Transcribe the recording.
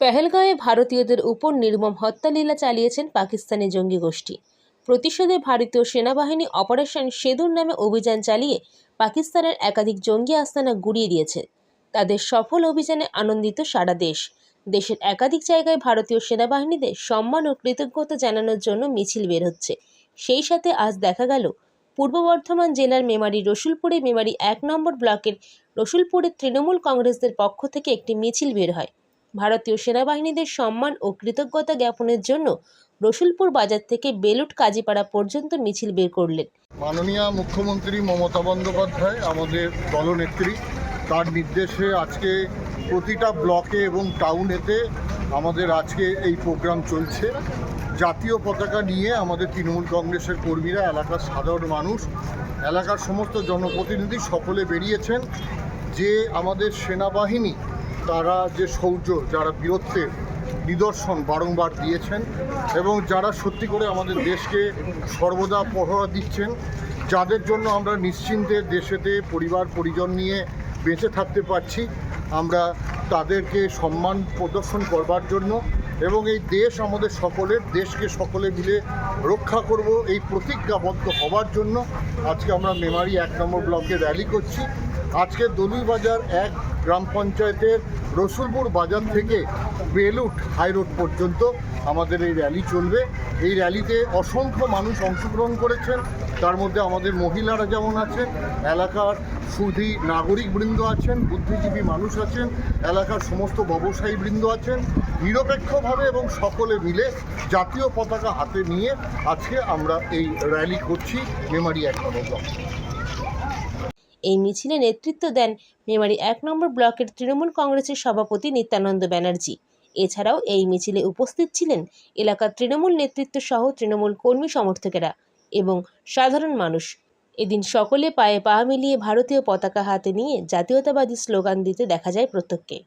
পেহেলগাঁওয়ে ভারতীয়দের উপর নির্মম হত্যালীলা চালিয়েছেন পাকিস্তানি জঙ্গি গোষ্ঠী। প্রতিশোধে ভারতীয় সেনাবাহিনী অপারেশন সেদুর নামে অভিযান চালিয়ে পাকিস্তানের একাধিক জঙ্গি আস্তানা গুড়িয়ে দিয়েছে। তাদের সফল অভিযানে আনন্দিত সারা দেশ। দেশের একাধিক জায়গায় ভারতীয় সেনাবাহিনীদের সম্মান ও কৃতজ্ঞতা জানানোর জন্য মিছিল বের হচ্ছে। সেই সাথে আজ দেখা গেল, পূর্ব বর্ধমান জেলার মেমারি রসুলপুরে মেমারি এক নম্বর ব্লকের রসুলপুরের তৃণমূল কংগ্রেসদের পক্ষ থেকে একটি মিছিল বের হয়। ভারতীয় সেনাবাহিনীদের সম্মান ও কৃতজ্ঞতা জ্ঞাপনের জন্য রসুলপুর বাজার থেকে বেলুট কাজীপাড়া পর্যন্ত মিছিল বের করলেন। মাননীয় মুখ্যমন্ত্রী মমতা বন্দ্যোপাধ্যায়, আমাদের দলনেত্রী, তার নির্দেশে আজকে প্রতিটা ব্লকে এবং টাউনেতে আমাদের আজকে এই প্রোগ্রাম চলছে। জাতীয় পতাকা নিয়ে আমাদের তৃণমূল কংগ্রেসের কর্মীরা, এলাকার সাধারণ মানুষ, এলাকার সমস্ত জনপ্রতিনিধি সকলে বেরিয়েছেন। যে আমাদের সেনাবাহিনী তারা যে শৌর্য যারা বীরত্বের নিদর্শন বারংবার দিয়েছেন এবং যারা সত্যি করে আমাদের দেশকে সর্বদা পহরা দিচ্ছেন, যাদের জন্য আমরা নিশ্চিন্তে দেশেতে পরিবার, পরিজন নিয়ে বেঁচে থাকতে পারছি, আমরা তাদেরকে সম্মান প্রদর্শন করবার জন্য এবং এই দেশ আমাদের সকলের, দেশকে সকলে মিলে রক্ষা করব, এই প্রতিজ্ঞাবদ্ধ হবার জন্য আজকে আমরা মেমারি এক নম্বর ব্লকে র্যালি করছি। আজকে দলুইবাজার এক গ্রাম পঞ্চায়েতের রসুলপুর বাজার থেকে বেলুট হাই রোড পর্যন্ত আমাদের এই র্যালি চলবে। এই র্যালিতে অসংখ্য মানুষ অংশগ্রহণ করেছেন। তার মধ্যে আমাদের মহিলারা যেমন আছেন, এলাকার সুধী নাগরিক বৃন্দ আছেন, বুদ্ধিজীবী মানুষ আছেন, এলাকার সমস্ত ব্যবসায়ী বৃন্দ আছেন। নিরপেক্ষভাবে এবং সকলে মিলে জাতীয় পতাকা হাতে নিয়ে আজকে আমরা এই র্যালি করছি, মেমারি এক। এই মিছিলে নেতৃত্ব দেন মেমারি এক নম্বর ব্লকের তৃণমূল কংগ্রেসের সভাপতি নিত্যানন্দ ব্যানার্জি। এছাড়াও এই মিছিলে উপস্থিত ছিলেন এলাকার তৃণমূল নেতৃত্ব সহ তৃণমূল কর্মী সমর্থকেরা এবং সাধারণ মানুষ। এদিন সকলে পায়ে পা মিলিয়ে ভারতীয় পতাকা হাতে নিয়ে জাতীয়তাবাদী স্লোগান দিতে দেখা যায় প্রত্যেককে।